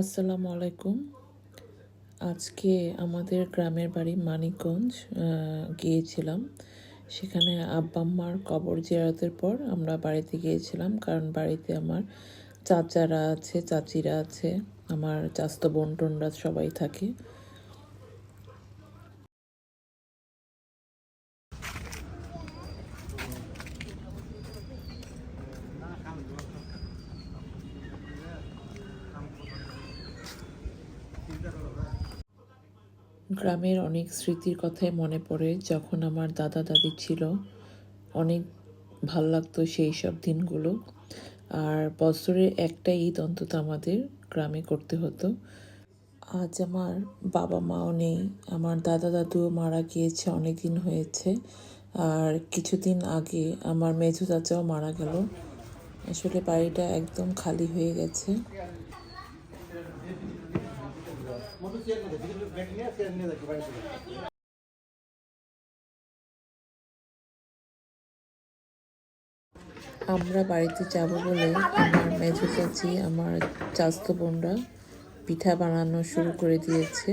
আসসালামু আলাইকুম আজকে আমাদের গ্রামের বাড়ি মানিকগঞ্জ গিয়েছিলাম। সেখানে আব্বাম্মার কবর জিয়ারতের পর আমরা বাড়িতে গিয়েছিলাম কারণ বাড়িতে আমার চাচারা আছে, চাচিরা আছে, আমার চাস্ত বোন টোনরা সবাই থাকে। গ্রামের অনেক স্মৃতির কথাই মনে পড়ে যখন আমার দাদা দাদি ছিল। অনেক ভালো লাগতো সেই সব দিনগুলো। আর বছরে একটা ঈদ অন্তত আমাদের গ্রামে করতে হতো। আজ আমার বাবা মাও নেই, আমার দাদা দাদুও মারা গিয়েছে অনেক দিন হয়েছে। আর কিছুদিন আগে আমার মেজো চাচাও মারা গেল। আসলে বাড়িটা একদম খালি হয়ে গেছে। আমরা বাড়িতে যাব বলে আমার মেজো চাচি আমার চাস্তো বোনরা পিঠা বানানো শুরু করে দিয়েছে।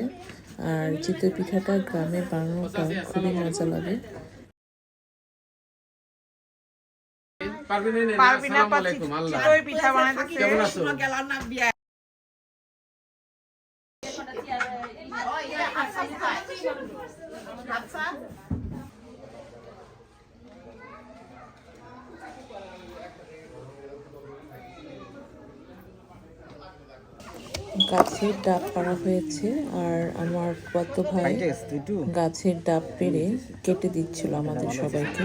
আর চিতই পিঠাটা গ্রামে বানানোটা খুবই মজা লাগে। পারবিনা পারবিনা পাচ্ছি চিতই পিঠা বানাইতেছে কেমন আছো? গাছের ডাব পাড়া হয়েছে আর আমার কত ভাই গাছের ডাব পেড়ে কেটে দিচ্ছিল আমাদের সবাইকে।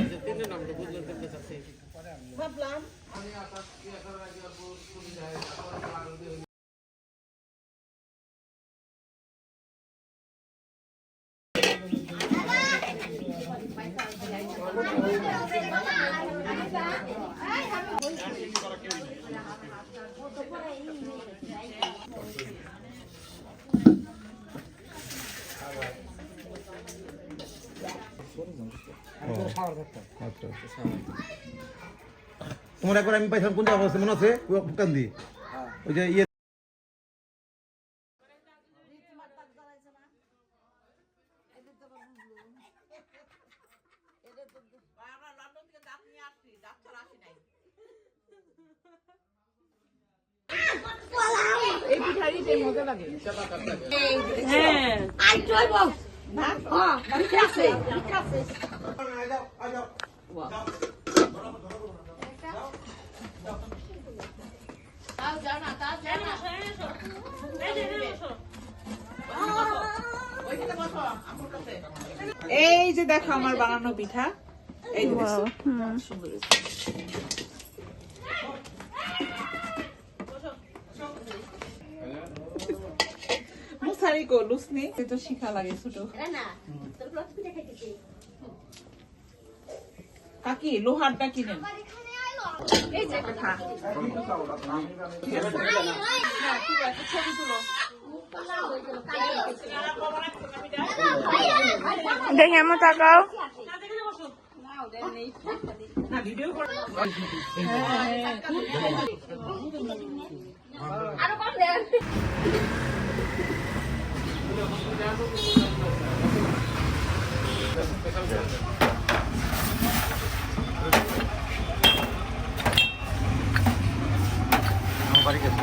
তোমার একবার আমি পাইছিলাম কোন জায়গা মনে আছে? কান্দি ওই যে ইয়ে এই পিঠারই যে মজা লাগে এই যে দেখো আমার বানানো পিঠা। এই? মুসারি কো লুসনি। তো শিখা লাগে ছোট। কাকি লোহারটা কিনেন এই যে পিঠা ঠিক আছে, ছবি তুলো দেখে আমার তাকাও। না ভিডিও কর। আমার বাড়ি গেছে